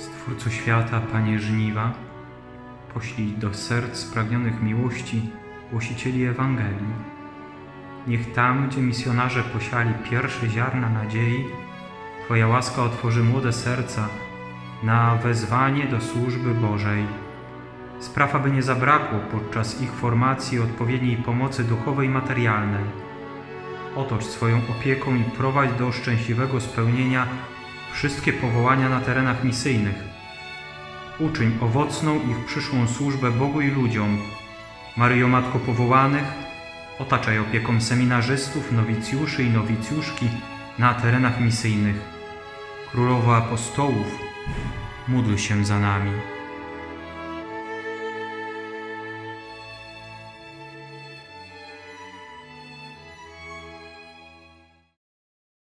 Stwórco świata, Panie żniwa, poślij do serc spragnionych miłości głosicieli Ewangelii. Niech tam, gdzie misjonarze posiali pierwsze ziarna nadziei, Twoja łaska otworzy młode serca na wezwanie do służby Bożej. Spraw, aby nie zabrakło podczas ich formacji odpowiedniej pomocy duchowej i materialnej. Otocz swoją opieką i prowadź do szczęśliwego spełnienia wszystkie powołania na terenach misyjnych. Uczyń owocną ich przyszłą służbę Bogu i ludziom. Maryjo Matko powołanych, otaczaj opieką seminarzystów, nowicjuszy i nowicjuszki na terenach misyjnych. Królowo apostołów, módl się za nami.